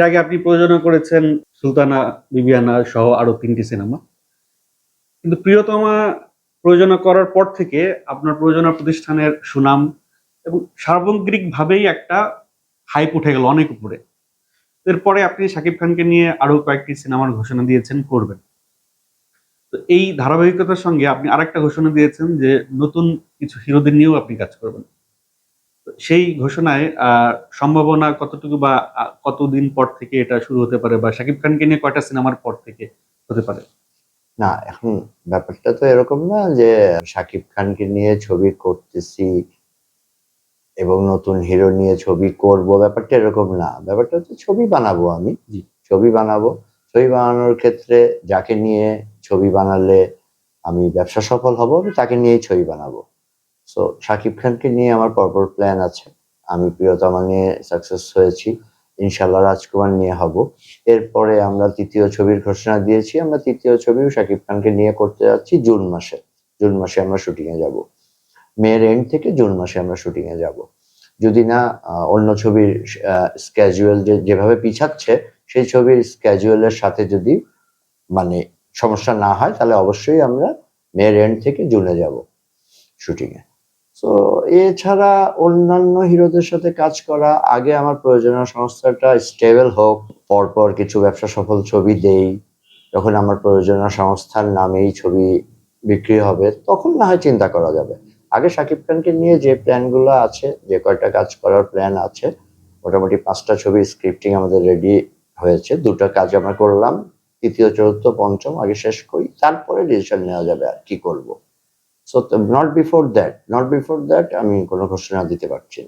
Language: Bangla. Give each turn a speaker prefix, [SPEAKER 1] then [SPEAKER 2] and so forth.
[SPEAKER 1] এর আগে আপনি প্রযোজনা করেছেন সুলতানা বিবিয়ানা সহ আরও তিনটি সিনেমা। কিন্তু প্রিয়তমা প্রযোজনা করার পর থেকে আপনার প্রযোজনা প্রতিষ্ঠানের সুনাম এবং সার্বগ্রিকভাবেই একটা হাইপ উঠে গেল অনেক উপরে। এরপরে আপনি শাকিব খানকে নিয়ে আরও কয়েকটি সিনেমার ঘোষণা দিয়েছেন, করবেন। তো এই ধারাবাহিকতার সঙ্গে আপনি আরেকটা ঘোষণা দিয়েছেন যে নতুন কিছু হিরোদের নিয়েও আপনি কাজ করবেন। সেই ঘোষণায় সম্ভাবনা কতটুকু বা কতদিন পর থেকে এটা শুরু হতে পারে বা শাকিব খানকে নিয়ে কয়টা সিনেমার পর থেকে হতে পারে?
[SPEAKER 2] না এখন ব্যাপারটা তো এরকম না যে শাকিব খানকে নিয়ে ছবি করতেছি এবং নতুন হিরো নিয়ে ছবি করব ব্যাপারটা এরকম না। ব্যাপারটা হচ্ছে ছবি বানাবো আমি। ছবি বানাবো। ছবি বানানোর ক্ষেত্রে যাকে নিয়ে ছবি বানালে আমি ব্যবসা সফল হব আমি তাকে নিয়েই ছবি বানাবো। সো শাকিব খানকে নিয়ে আমার পরপর প্ল্যান আছে। আমি প্রিয়তমা নিয়ে সাকসেস হয়েছি। ইনশাল্লাহ রাজকুমার নিয়ে হব। এরপরে আমরা তৃতীয় ছবির ঘোষণা দিয়েছি। আমরা তৃতীয় ছবিও শাকিব খানকে নিয়ে করতে যাচ্ছি জুন মাসে। জুন মাসে আমরা শুটিং এ যাব। মেয়ের এন্ড থেকে জুন মাসে আমরা শুটিং এ যাব। যদি না অন্য ছবির স্ক্যাজুয়াল যে, যেভাবে পিছাচ্ছে, সেই ছবির স্ক্যাজুয়ালের সাথে যদি মানে সমস্যা না হয়, তাহলে অবশ্যই আমরা মেয়ের এন্ড থেকে জুনে যাব শুটিং তো এছাড়া অন্যান্য হিরোদের সাথে কাজ করা, আগে আমার প্রয়োজনীয় সংস্থাটা স্টেবল হোক, পরপর কিছু ব্যবসা সফল ছবি দেই, যখন আমার প্রয়োজনীয় সংস্থার নামেই ছবি বিক্রি হবে, তখন না হয় চিন্তা করা যাবে। আগে শাকিব খানকে নিয়ে যে প্ল্যানগুলো আছে, যে কয়টা কাজ করার প্ল্যান আছে, মোটামুটি পাঁচটা ছবি স্ক্রিপ্টিং আমাদের রেডি হয়েছে, দুটো কাজ আমরা করলাম, তৃতীয়, চতুর্থ, পঞ্চম, আগে শেষ করি, তারপরে ডিসিশন নেওয়া যাবে আর কি করব। So not before that not before that আমি কোনো ঘোষণা দিতে পারছি